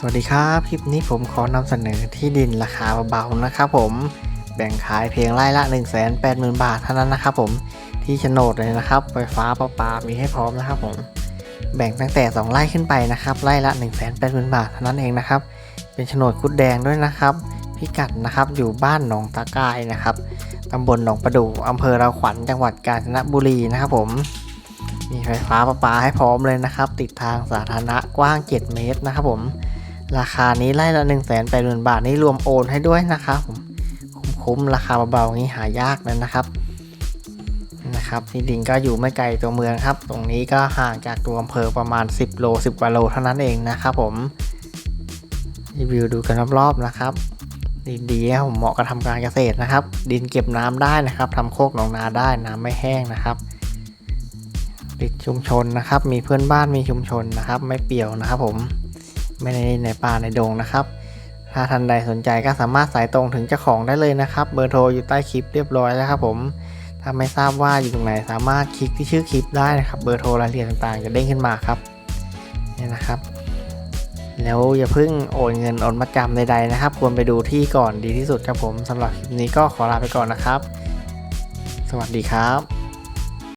สวัสดีครับ คลิปนี้ผมขอนำเสนอที่ดินราคาเบาๆนะครับผมแบ่งขายเพียงไร่ละ 1 8 0 0 0 0 บาทเท่านั้นนะครับผมที่โฉนดเลยนะครับ ไฟฟ้าประปามีให้พร้อมนะครับผมแบ่งตั้งแต่ 2 ไร่ขึ้นไปนะครับไร่ละ 1 8 0 0 0 0 บาทเท่านั้นเองนะครับ เป็นโฉนดคุดแดงด้วยนะครับ พิกัดนะครับอยู่บ้านหนองตะกายนะครับตำบลหนองประดู่อำเภอเราขวัญจังหวัดกาญจนบุรีนะครับผมมีไฟฟ้าประปาให้พร้อมเลยนะครับ ติดทางสาธารณะกว้าง 7 เมตรนะครับผม ราคานี้ไล่ละ1 8 0 0 0 0บาท นี่รวมโอนให้ด้วยนะครับผมคุ้มๆราคาเบาๆนี้หายากเลยนะครับนะครับที่ดินก็อยู่ไม่ไกลตัวเมืองครับ ตรงนี้ก็ห่างจากตัวอำเภอประมาณ 10 โล 10กว่าโลเท่านั้นเองนะครับผมรีวิวดูกันรอบๆนะครับดินดีครับผมเหมาะกับทำการเกษตรนะครับ ดินเก็บน้ำได้นะครับทำโคกหนองนาได้น้ำไม่แห้งนะครับ ติดชุมชนนะครับ มีเพื่อนบ้านมีชุมชนนะครับ ไม่เปี่ยวนะครับผม ไม่ในในป่าในดงนะครับ ถ้าท่านใดสนใจก็สามารถสายตรงถึงเจ้าของได้เลยนะครับ เบอร์โทรอยู่ใต้คลิปเรียบร้อยแล้วครับผม ถ้าไม่ทราบว่าอยู่ตรงไหนสามารถคลิกที่ชื่อคลิปได้นะครับ เบอร์โทรรายละเอียดต่างๆ จะเด้งขึ้นมาครับนี่นะครับ แล้วอย่าเพิ่งโอนเงินโอนมาจำใดๆนะครับ ควรไปดูที่ก่อนดีที่สุดครับผมสำหรับคลิปนี้ก็ขอลาไปก่อนนะครับ สวัสดีครับ